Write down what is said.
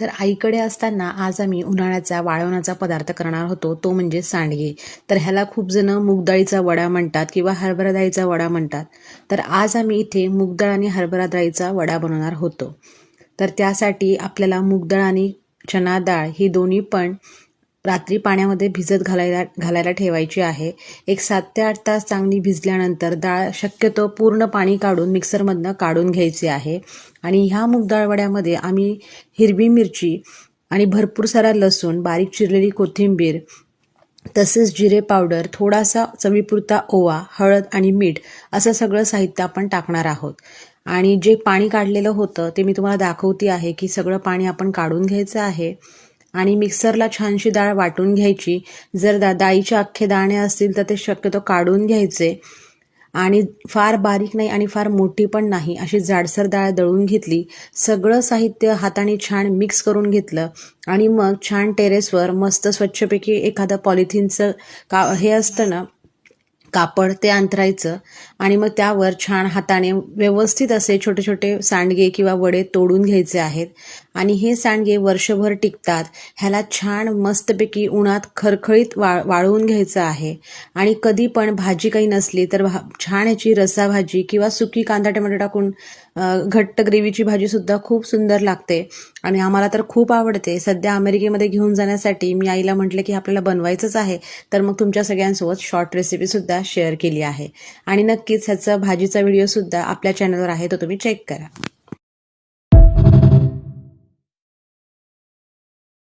तर आईकडे असताना आज आम्ही उन्हाळ्याचा वाळवण्याचा पदार्थ करणार होतो तो म्हणजे सांडगे. तर ह्याला खूप जण मूग वडा म्हणतात किंवा हरभरा डाळीचा वडा म्हणतात. तर आज आम्ही इथे मूग आणि हरभरा डाळीचा वडा बनवणार होतो. तर त्यासाठी आपल्याला मूग आणि चना डाळ ही दोन्ही पण रात्री पाण्यामध्ये भिजत घालायला घालायला ठेवायची आहे. एक सात ते आठ तास चांगली भिजल्यानंतर डाळ शक्यतो पूर्ण पाणी काढून मिक्सरमधनं काढून घ्यायची आहे. आणि ह्या मूग आम्ही हिरवी मिरची आणि भरपूर सारा लसूण बारीक चिरलेली कोथिंबीर तसेच जिरे पावडर थोडासा चवीपुरता ओवा हळद आणि मीठ असं सगळं साहित्य आपण टाकणार आहोत. आणि जे पाणी काढलेलं होतं ते मी तुम्हाला दाखवते आहे की सगळं पाणी आपण काढून घ्यायचं आहे. आणि मिक्सरला छानशी डाळ वाटून घ्यायची. जर दा डाळीचे अख्खे दाणे असतील तर ते शक्यतो काढून घ्यायचे. आणि फार बारीक नाही आणि फार मोठी पण नाही. अशी जाडसर डाळ दळून घेतली. सगळं साहित्य हाताने छान मिक्स करून घेतलं. आणि मग छान टेरेसवर मस्त स्वच्छपैकी एखादं पॉलिथिनचं का हे असतं ना कापड ते अंतरायचं आणि मग त्यावर छान हाताने व्यवस्थित असे छोटे छोटे सांडगे किंवा वडे तोडून घ्यायचे आहेत. आणि हे सांडगे वर्षभर टिकतात. ह्याला छान मस्तपैकी उन्हात खरखळीत वा वाळवून घ्यायचं आहे. आणि कधी पण भाजी काही नसली तर भा छान ह्याची रसा भाजी किंवा सुकी कांदा टमाटर टाकून घट्ट ग्रेव्हीची भाजीसुद्धा खूप सुंदर लागते. आणि आम्हाला तर खूप आवडते. सध्या अमेरिकेमध्ये घेऊन जाण्यासाठी मी आईला म्हटलं की आपल्याला बनवायचंच आहे. तर मग तुमच्या सगळ्यांसोबत शॉर्ट रेसिपीसुद्धा शेअर केली आहे. आणि नक्कीच ह्याचा भाजीचा व्हिडिओसुद्धा आपल्या चॅनलवर आहे तो तुम्ही चेक करा.